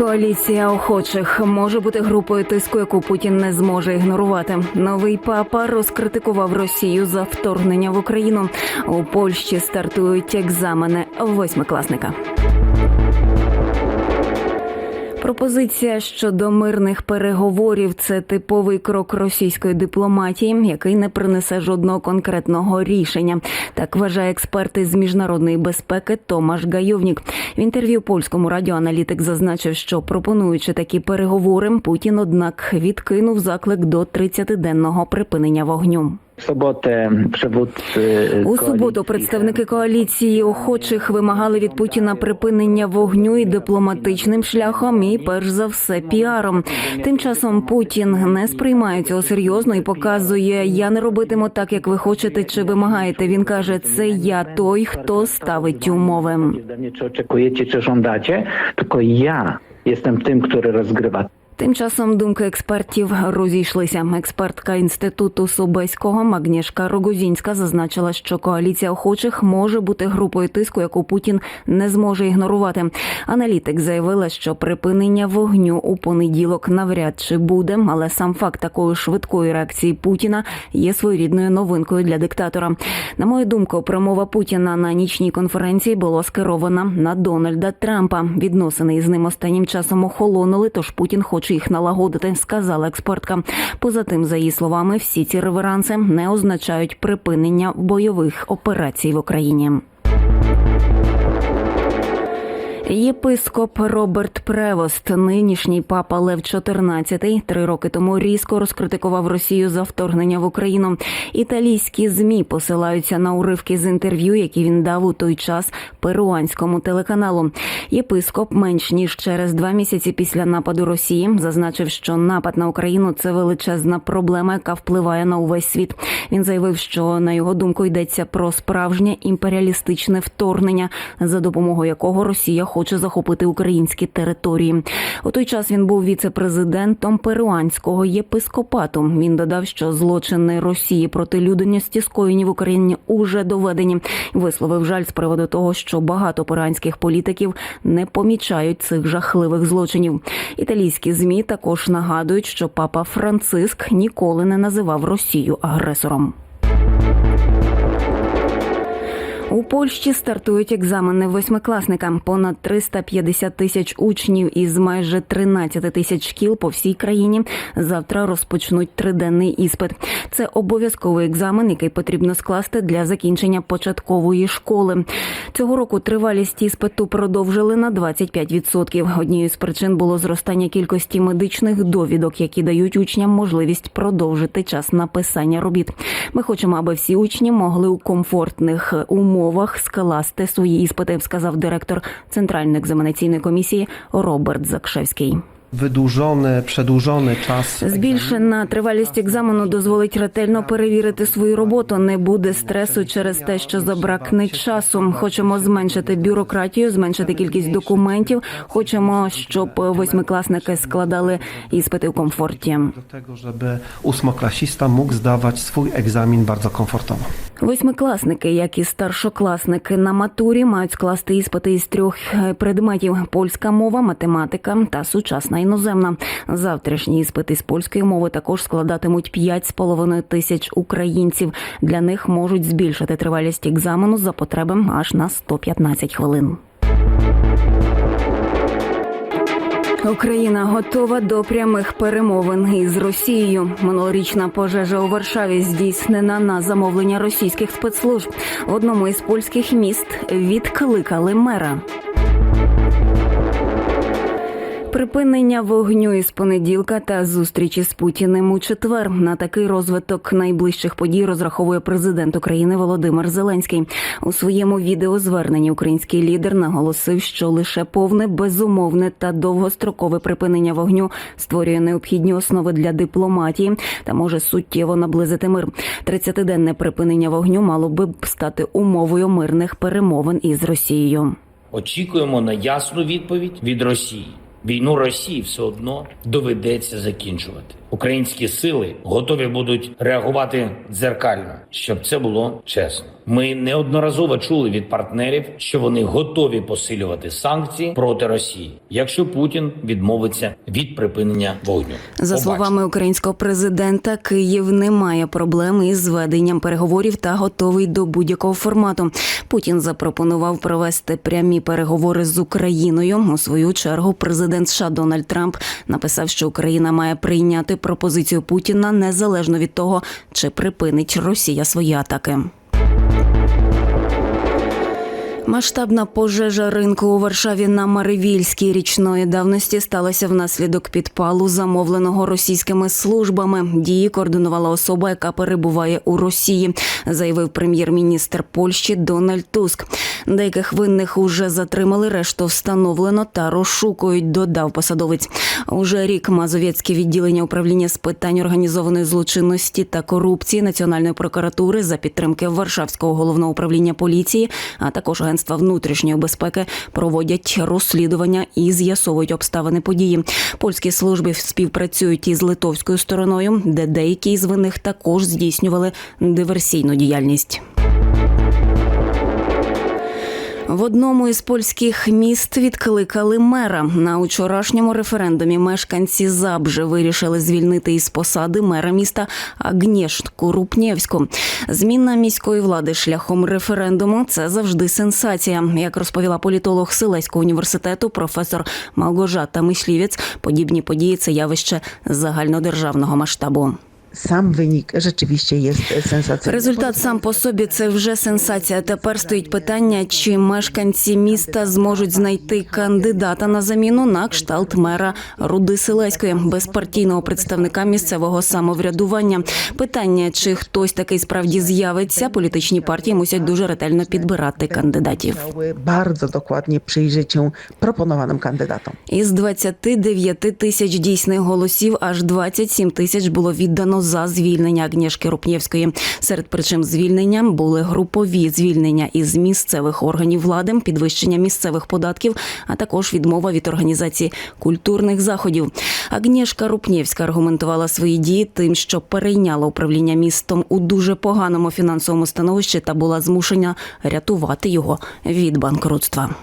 Коаліція охочих може бути групою тиску, яку Путін не зможе ігнорувати. Новий папа розкритикував Росію за вторгнення в Україну. У Польщі стартують екзамени восьмикласника. Пропозиція щодо мирних переговорів це типовий крок російської дипломатії, який не принесе жодного конкретного рішення. Так вважає експерт із міжнародної безпеки Томаш Гайовнік. В інтерв'ю польському радіоаналітик зазначив, що пропонуючи такі переговори, Путін однак відкинув заклик до 30-денного припинення вогню. Sobotę У суботу представники коаліції охочих вимагали від Путіна припинення вогню і дипломатичним шляхом, і перш за все піаром. Тим часом Путін не сприймає цього серйозно і показує: я не робитиму так, як ви хочете чи вимагаєте. Він каже, це я той, хто ставить умови. czy oczekujecie, czy żądacie, tylko ja jestem tym, który rozgrywa Тим часом думки експертів розійшлися. Експертка інституту Собеського Магнішка Рогозінська зазначила, що коаліція охочих може бути групою тиску, яку Путін не зможе ігнорувати. Аналітик заявила, що припинення вогню у понеділок навряд чи буде, але сам факт такої швидкої реакції Путіна є своєрідною новинкою для диктатора. На мою думку, промова Путіна на нічній конференції була скерована на Дональда Трампа. Відносини із ним останнім часом охолонули, тож Путін хоче їх налагодити, сказала експертка. Поза тим, за її словами, всі ці реверанси не означають припинення бойових операцій в Україні. Єпископ Роберт Превост, нинішній папа Лев XIV, три роки тому різко розкритикував Росію за вторгнення в Україну. Італійські змі посилаються на уривки з інтерв'ю, які він дав у той час перуанському телеканалу. Єпископ менш ніж через два місяці після нападу Росії зазначив, що напад на Україну це величезна проблема, яка впливає на увесь світ. Він заявив, що на його думку йдеться про справжнє імперіалістичне вторгнення, за допомогою якого Росія хоче захопити українські території. У той час він був віце-президентом перуанського єпископату. Він додав, що злочини Росії проти людяності скоєні в Україні уже доведені. Висловив жаль з приводу того, що багато перуанських політиків не помічають цих жахливих злочинів. Італійські змі також нагадують, що папа Франциск ніколи не називав Росію агресором. У Польщі стартують екзамени восьмикласника. Понад 350 тисяч учнів із майже 13 тисяч шкіл по всій країні завтра розпочнуть триденний іспит. Це обов'язковий екзамен, який потрібно скласти для закінчення початкової школи. Цього року тривалість іспиту продовжили на 25%. Однією з причин було зростання кількості медичних довідок, які дають учням можливість продовжити час написання робіт. Ми хочемо, аби всі учні могли у комфортних умовах скласти свої іспити, сказав директор Центральної екзаменаційної комісії Роберт Закшевський. Wydłużony, przedłużony czas. Збільшена тривалість екзамену дозволить ретельно перевірити свою роботу. Не буде стресу через те, що забракне часу. Хочемо зменшити бюрократію, зменшити кількість документів. Хочемо, щоб восьмикласники складали іспити в комфорті. Tego, żeby ósmoklasista mógł zdawać swój egzamin bardzo komfortowo. Восьмикласники, як і старшокласники на матурі, мають скласти іспити із трьох предметів: польська мова, математика та сучасна іноземна. Завтрашні іспити з польської мови також складатимуть 5,5 тисяч українців. Для них можуть збільшити тривалість екзамену за потреби аж на 115 хвилин. Україна готова до прямих перемовин із Росією. Минулорічна пожежа у Варшаві здійснена на замовлення російських спецслужб. В одному із польських міст відкликали мера. Припинення вогню із понеділка та зустрічі з Путіним у четвер. На такий розвиток найближчих подій розраховує президент України Володимир Зеленський. У своєму відеозверненні український лідер наголосив, що лише повне безумовне та довгострокове припинення вогню створює необхідні основи для дипломатії та може суттєво наблизити мир. 30-денне припинення вогню мало би стати умовою мирних перемовин із Росією. Очікуємо на ясну відповідь від Росії. Війну Росії все одно доведеться закінчувати. Українські сили готові будуть реагувати дзеркально, щоб це було чесно. Ми неодноразово чули від партнерів, що вони готові посилювати санкції проти Росії, якщо Путін відмовиться від припинення вогню. За Побачимо. словами українського президента, Київ не має проблем із зведенням переговорів та готовий до будь-якого формату. Путін запропонував провести прямі переговори з Україною. У свою чергу президент США Дональд Трамп написав, що Україна має прийняти пропозицію Путіна незалежно від того, чи припинить Росія свої атаки. Масштабна пожежа ринку у Варшаві на Маривільській річної давності сталася внаслідок підпалу, замовленого російськими службами. Дії координувала особа, яка перебуває у Росії, заявив прем'єр-міністр Польщі Дональд Туск. Деяких винних уже затримали, решту встановлено та розшукують. Додав посадовець. Уже рік Мазовецьке відділення управління з питань організованої злочинності та корупції Національної прокуратури за підтримки Варшавського головного управління поліції, а також агентства внутрішньої безпеки проводять розслідування і з'ясовують обставини події. Польські служби співпрацюють із литовською стороною, де деякі з винних також здійснювали диверсійну діяльність. В одному із польських міст відкликали мера. На учорашньому референдумі мешканці Забже вирішили звільнити із посади мера міста Агнєштку Рупнєвську. Зміна міської влади шляхом референдуму це завжди сенсація. Як розповіла політолог Силеського університету, професор Малгожата Мишлівець, подібні події це явище загальнодержавного масштабу. Sam wynik rzeczywiście jest sensacyjny. Результат сам по собі це вже сенсація. Тепер стоїть питання, чи мешканці міста зможуть знайти кандидата на заміну на кшталт мера Руди Селеської, безпартійного представника місцевого самоврядування. Питання, чи хтось такий справді з'явиться, політичні партії мусять дуже ретельно підбирати кандидатів. Dokładnie przyjrzeć się proponowanym kandydatom. Із 29 тисяч дійсних голосів аж 27 тисяч було віддано за звільнення Агнєшки Рупнєвської. Серед причин звільнення були групові звільнення із місцевих органів влади, підвищення місцевих податків, а також відмова від організації культурних заходів. Агнєшка Рупнєвська аргументувала свої дії тим, що перейняла управління містом у дуже поганому фінансовому становищі та була змушена рятувати його від банкрутства.